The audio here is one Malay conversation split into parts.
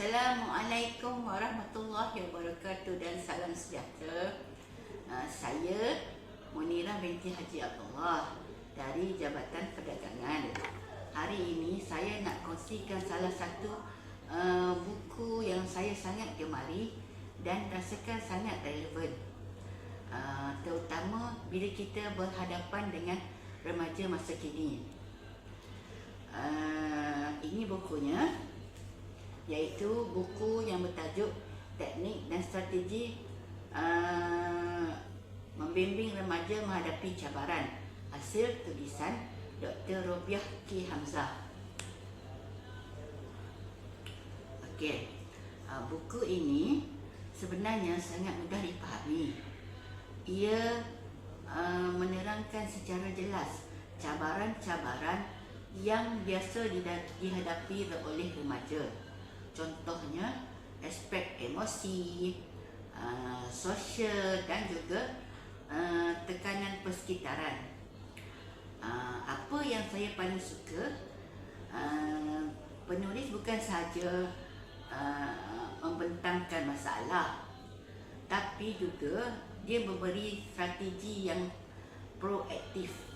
Assalamualaikum warahmatullahi wabarakatuh dan salam sejahtera. Uh, saya Munira binti Haji Abdullah dari Jabatan Perdagangan. Hari ini saya nak kongsikan salah satu uh, buku yang saya sangat gemari dan rasakan sangat relevan. Uh, terutama bila kita berhadapan dengan remaja masa kini. Uh, ini bukunya iaitu buku yang bertajuk Teknik dan Strategi uh, Membimbing Remaja Menghadapi Cabaran hasil tulisan Dr. Robiah K. Hamzah. Okey, uh, buku ini sebenarnya sangat mudah dipahami. Ia uh, menerangkan secara jelas cabaran-cabaran yang biasa dihadapi oleh remaja contohnya aspek emosi, uh, sosial dan juga uh, tekanan persekitaran. Uh, apa yang saya paling suka, uh, penulis bukan sahaja uh, membentangkan masalah, tapi juga dia memberi strategi yang proaktif.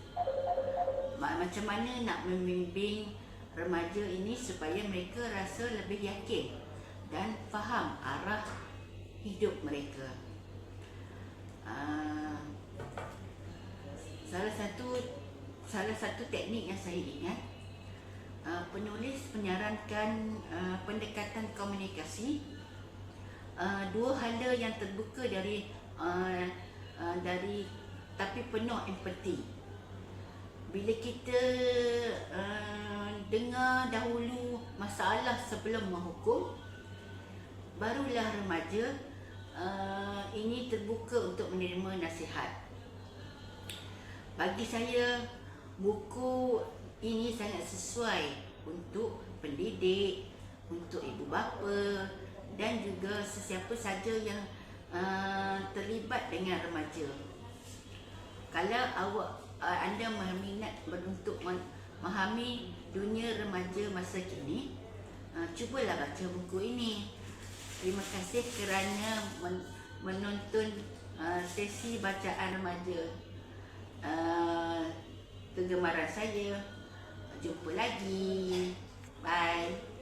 Macam mana nak membimbing remaja ini supaya mereka rasa lebih yakin dan faham arah hidup mereka. Uh, salah satu salah satu teknik yang saya ingat uh, penulis menyarankan uh, pendekatan komunikasi uh, dua hala yang terbuka dari uh, uh, dari tapi penuh empati. Bila kita uh, dengar dahulu masalah sebelum menghukum barulah remaja uh, ini terbuka untuk menerima nasihat. Bagi saya buku ini sangat sesuai untuk pendidik untuk ibu bapa dan juga sesiapa saja yang uh, terlibat dengan remaja. Kalau awak uh, anda berminat untuk memahami dunia remaja masa kini. Uh, cubalah baca buku ini. Terima kasih kerana men- menonton uh, sesi bacaan remaja. Uh, kegemaran saya. Jumpa lagi. Bye